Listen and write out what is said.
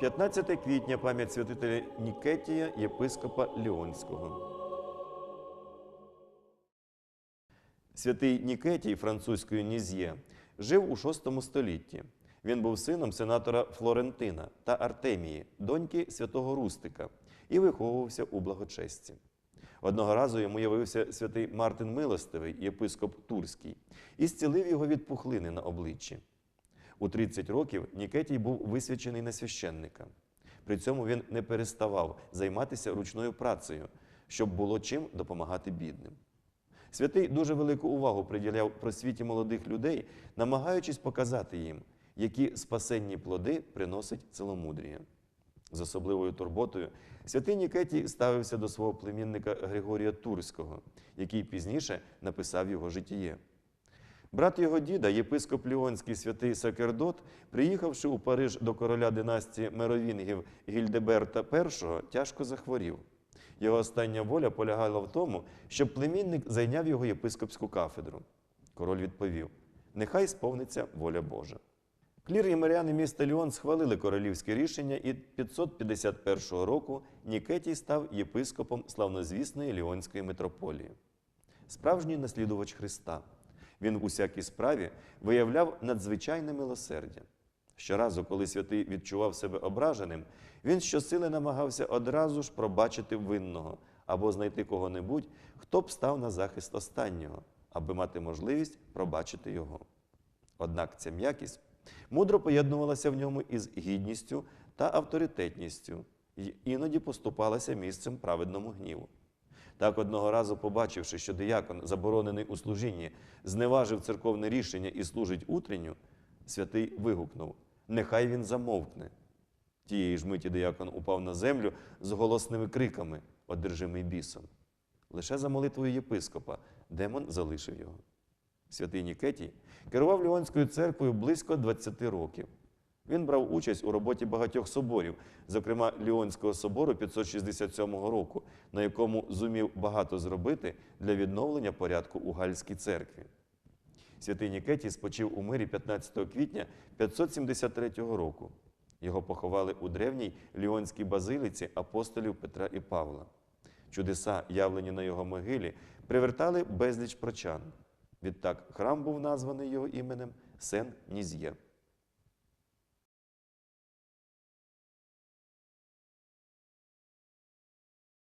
15 квітня пам'ять святителя Нікетія, єпископа Ліонського. Святий Нікетій французької Ніз'є жив у VI столітті. Він був сином сенатора Флорентина та Артемії, доньки святого Рустика, і виховувався у благочесті. Одного разу йому явився святий Мартин Милостивий, єпископ Турський, і зцілив його від пухлини на обличчі. У 30 років Нікетій був висвячений на священника. При цьому він не переставав займатися ручною працею, щоб було чим допомагати бідним. Святий дуже велику увагу приділяв просвіті молодих людей, намагаючись показати їм, які спасенні плоди приносить ціломудрія. З особливою турботою святий Нікетій ставився до свого племінника Григорія Турського, який пізніше написав його житіє. Брат його діда, єпископ Ліонський святий Сакердот, приїхавши у Париж до короля династії Меровінгів Гільдеберта І, тяжко захворів. Його остання воля полягала в тому, щоб племінник зайняв його єпископську кафедру. Король відповів: Нехай сповниться воля Божа. Клір і миряни міста Ліон схвалили королівське рішення, і 551 року Нікетій став єпископом славнозвісної Ліонської митрополії. Справжній наслідувач Христа. Він в усякій справі виявляв надзвичайне милосердя. Щоразу, коли святий відчував себе ображеним, він щосили намагався одразу ж пробачити винного або знайти кого-небудь, хто б став на захист останнього, аби мати можливість пробачити його. Однак ця м'якість мудро поєднувалася в ньому із гідністю та авторитетністю й іноді поступалася місцем праведному гніву. Так одного разу, побачивши, що диякон, заборонений у служінні, зневажив церковне рішення і служить утренню, святий вигукнув: Нехай він замовкне. Тієї ж миті диякон упав на землю з голосними криками, одержимий бісом. Лише за молитвою єпископа демон залишив його. Святий Нікетій керував Ліонською церквою близько 20 років. Він брав участь у роботі багатьох соборів, зокрема Ліонського собору 567 року, на якому зумів багато зробити для відновлення порядку у Гальській церкві. Святий Нікетій спочив у мирі 15 квітня 573 року. Його поховали у древній Ліонській базиліці апостолів Петра і Павла. Чудеса, явлені на його могилі, привертали безліч прочан. Відтак храм був названий його іменем Сен Ніз'є.